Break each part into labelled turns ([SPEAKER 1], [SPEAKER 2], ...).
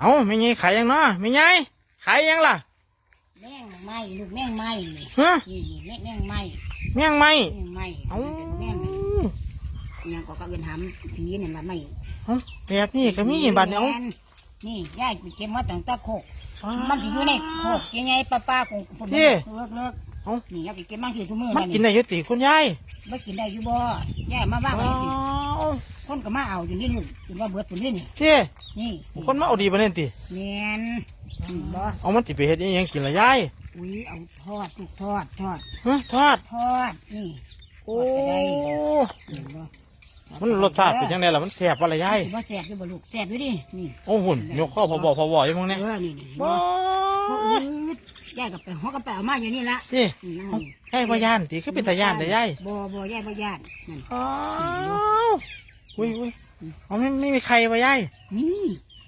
[SPEAKER 1] เอาไม่ไงขายยังเนาะไม่ไงขายยังล่ะ
[SPEAKER 2] แม่งไม้ลูกแม่งไม้นี่
[SPEAKER 1] ฮะ
[SPEAKER 2] นี่นี่แม่งแม่งไม้
[SPEAKER 1] แม่งไหม
[SPEAKER 2] แม่งไม้
[SPEAKER 1] เอา
[SPEAKER 2] เป็นแม่งนี่ยังก็กระเอินหำผีนี่ละไม้
[SPEAKER 1] เอาแบบนี้ก็มีบัตรเนี่ยเอา
[SPEAKER 2] แม่นนี่ยายไปเก็บมาตั้งแตะโคก
[SPEAKER 1] ว้า
[SPEAKER 2] มันสิอยู่ในโคกยังไงป้าป้าคงคน
[SPEAKER 1] ที่
[SPEAKER 2] เลิกเลิก
[SPEAKER 1] เอา
[SPEAKER 2] นี่ยายไปเก็บมาที่ทุกมือ
[SPEAKER 1] มัน
[SPEAKER 2] นั่น
[SPEAKER 1] กินได้อยุติคุณยาย
[SPEAKER 2] ไม่กินได้อยู่บ่ยายมาว่าไว้
[SPEAKER 1] ว้า
[SPEAKER 2] สิ
[SPEAKER 1] ว
[SPEAKER 2] คนก็มาเอาอยู่นี่นี่เป็นว่าเบิดปุ่นนี่นี่
[SPEAKER 1] ที่
[SPEAKER 2] นี่
[SPEAKER 1] คนมาเอาดีปะเนี่ยติ
[SPEAKER 2] แม่นอืมบ่
[SPEAKER 1] เอามันจิไปเฮ็ดอิหยังกินละยาย
[SPEAKER 2] อุ้ยเอาทอดลูกทอดทอด
[SPEAKER 1] ฮะทอด
[SPEAKER 2] ทอดนี่
[SPEAKER 1] โอ้
[SPEAKER 2] เห็นบ่
[SPEAKER 1] มันรสชาติเป็นยังไงล่ะมันแซ่บวะละยาย
[SPEAKER 2] สิบ่แซ่บอยู่บ่ลูกแซ่บอยู่ดินี่
[SPEAKER 1] โอ้หุ่นยกข้อพอบอกพอบอกอยู่มึงเนี่ย
[SPEAKER 2] เออนี่นี่
[SPEAKER 1] ว้า
[SPEAKER 2] บ่
[SPEAKER 1] ว
[SPEAKER 2] อืด ยายก็ไปฮอกก็ไปเอามาอยู่นี่ละ
[SPEAKER 1] นี่
[SPEAKER 2] นี่นั่ง
[SPEAKER 1] เอายายบ่ย่านติคือเป็นตาย่านแต่ยาย
[SPEAKER 2] บ่บ่ยายบ่ย่านนั่น
[SPEAKER 1] อ้าวอุ้ยอุ้ยเอาไม่ไม่มีใครวะยาย
[SPEAKER 2] นี่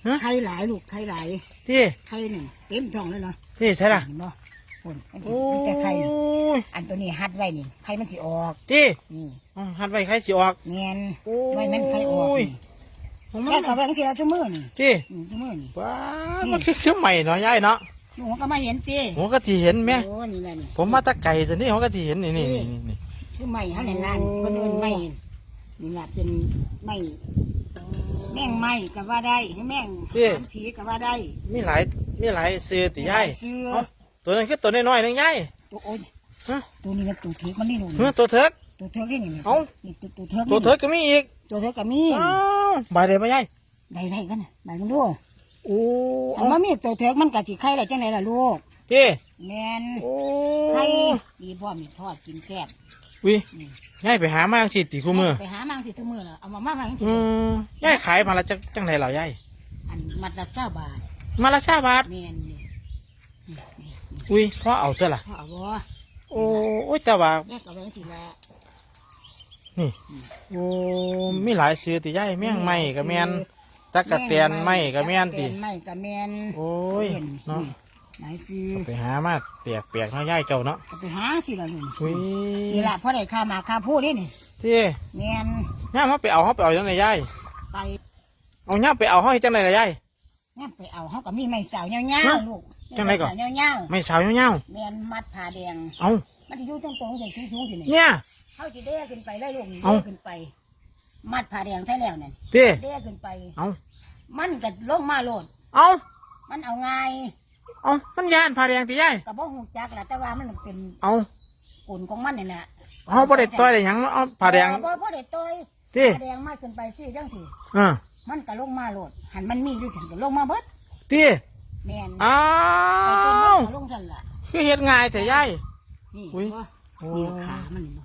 [SPEAKER 1] ฮะ
[SPEAKER 2] ไข่หลายลูกไข่หลาย
[SPEAKER 1] ที่
[SPEAKER 2] ไข่นี่เต็มท้องเลยเนาะ
[SPEAKER 1] ที่ใช่ล่ะ
[SPEAKER 2] เห็นบ่คนมันสิ
[SPEAKER 1] โอ้
[SPEAKER 2] มีแต่ไข่นี่
[SPEAKER 1] ย
[SPEAKER 2] อันตัวนี้หัดไว้นี่ไข่มันสิออก
[SPEAKER 1] ที่
[SPEAKER 2] นี่
[SPEAKER 1] เอาหัดไว้ใครสิออก
[SPEAKER 2] แม่น
[SPEAKER 1] โอ้ย
[SPEAKER 2] ไว้มันไข่ออกนี่
[SPEAKER 1] เอามัน
[SPEAKER 2] แค่กับแบงค์ทีละชั่วโมงนี่
[SPEAKER 1] ที่
[SPEAKER 2] อืมชั่วโมงนี่
[SPEAKER 1] ว้า
[SPEAKER 2] นี่
[SPEAKER 1] มันคือคือใหม่เนาะยายเนาะ
[SPEAKER 2] ลูกก็มาเห็นตี
[SPEAKER 1] ผมก็ที่เห็นไหม
[SPEAKER 2] โอ้นี่แหละนี่
[SPEAKER 1] ผมมาแตะไก่ตัวนี้ผมก็ที่เห็นนี่นี่นี่นี่นี่
[SPEAKER 2] คือไม้เขาในร้านก็เดินไม้นี่แหละเป็นไม้แม่งไม้ก็ว่าได้แม่งหางผีก็ว่าได้
[SPEAKER 1] มีหลายมีหลายซื้อติยาย
[SPEAKER 2] ซื้อ
[SPEAKER 1] เอ้าตัวนั้นคือตัวน้อยๆนึงยาย
[SPEAKER 2] ตัวโอ้ย
[SPEAKER 1] ฮะ
[SPEAKER 2] ตัวนี้มันตัวเถือกมันนี่หนู
[SPEAKER 1] เฮ้ยตัวเถิก
[SPEAKER 2] ตัวเถือกนี่นี่
[SPEAKER 1] เอ้า
[SPEAKER 2] นี่ตัวตัวเถือก
[SPEAKER 1] ตัวเถิกก็มีอีก
[SPEAKER 2] ตัวเถือกก็มี
[SPEAKER 1] อ้าวบายเดียวปะยาย
[SPEAKER 2] ได้ได้กันน่ะใบมันดู
[SPEAKER 1] โอ้
[SPEAKER 2] เอามามีตัวเถือกมันกะสิไข่อะไรจังไรล่ะลูก
[SPEAKER 1] ที่
[SPEAKER 2] แม่น
[SPEAKER 1] โอ้
[SPEAKER 2] ไข่ดีพ่อมีทอดกินแซ่บ
[SPEAKER 1] วิ
[SPEAKER 2] นี่
[SPEAKER 1] ยายไปหามาจังสิติคู่มือ
[SPEAKER 2] ไปหามาสิทุกมือแล้วเอามามามาจังสิ
[SPEAKER 1] อืมยายขายมาละจังจังไหนเหรอยาย
[SPEAKER 2] อันมัดละเจ้าบาท
[SPEAKER 1] มาละชาบาท
[SPEAKER 2] แม่นนี่นี่นี่
[SPEAKER 1] อุ้ยพ่อเอาเถอะล่ะ
[SPEAKER 2] พ่อเอาบ่
[SPEAKER 1] โอ้โอ้ยแต่ว่า
[SPEAKER 2] แม่กับแม่สิละ
[SPEAKER 1] นี่โอ้มีหลายซื้อติยายแม่งไม้กับแมน ตะกะแตนไม้กับแมนติ
[SPEAKER 2] ตะกะแตนไม้กับแมน
[SPEAKER 1] โอ้ยเนาะ
[SPEAKER 2] ไหนซื้อ
[SPEAKER 1] ไปหามาเปียกเปียกๆเนาะยายเจ้าเนาะ
[SPEAKER 2] ก็ไปหาสิละลุง
[SPEAKER 1] อุ้ย
[SPEAKER 2] นี่ละพ่อได้ค่ามาค่าพูดนี่นี่
[SPEAKER 1] ที่
[SPEAKER 2] แมน
[SPEAKER 1] ย่ามเขาไปเอาเขาไปเอาจังไหนยาย
[SPEAKER 2] ไป
[SPEAKER 1] เอาย่ามไปเอาเขาให้จังไหนล่ะยาย
[SPEAKER 2] เนี่ยไปเอาเขาก็มีไม้สาวเงา
[SPEAKER 1] ฮะ
[SPEAKER 2] ๆลูก
[SPEAKER 1] จังไหนก่อน
[SPEAKER 2] ม้สาวเงา
[SPEAKER 1] ไม่สาวเงี้ยว
[SPEAKER 2] ๆแมนมัดผ้าแดง
[SPEAKER 1] ๆเอา
[SPEAKER 2] มันจะอยู่ตรงตรงๆอย่างที่ชูงๆสินี่
[SPEAKER 1] เนี่ย
[SPEAKER 2] เขาจะเด้ขึ้นไปเลยลูก
[SPEAKER 1] เอ้า
[SPEAKER 2] เด้ขึ้นไป มัดผ้าแดงใช่แล้วเนี่ย
[SPEAKER 1] ที่
[SPEAKER 2] เด้ขึ้นไป
[SPEAKER 1] เอา
[SPEAKER 2] มันก็ลงมาโลด
[SPEAKER 1] เอา
[SPEAKER 2] มันเอาง่าย
[SPEAKER 1] เอามันยานผ้าแดงติยาย
[SPEAKER 2] กับบ่หูจักแหละแต่ว่ามันเป็น
[SPEAKER 1] เอา
[SPEAKER 2] กุนของมันนี่แหละ
[SPEAKER 1] เอาบ่ได้ต่อยได้หยังเอาผ้าแดง
[SPEAKER 2] บ่บ่ได้ต่อย
[SPEAKER 1] ที่
[SPEAKER 2] ผ้าแดงมาขึ้นไปสิจังสิ
[SPEAKER 1] อ่า
[SPEAKER 2] มันก็ลงมาโลด หันมันมีอยู่ถึงก็ลงมาเบิด
[SPEAKER 1] ที่
[SPEAKER 2] แม่น
[SPEAKER 1] อ้า
[SPEAKER 2] ไปต้น
[SPEAKER 1] ว
[SPEAKER 2] มันก็ลงสั่นล่ะ
[SPEAKER 1] คือเฮ็ดง่ายแต่ยาย
[SPEAKER 2] นี่
[SPEAKER 1] อุ๊ย
[SPEAKER 2] บ่
[SPEAKER 1] โอ้
[SPEAKER 2] นี่ขามันนี่บ่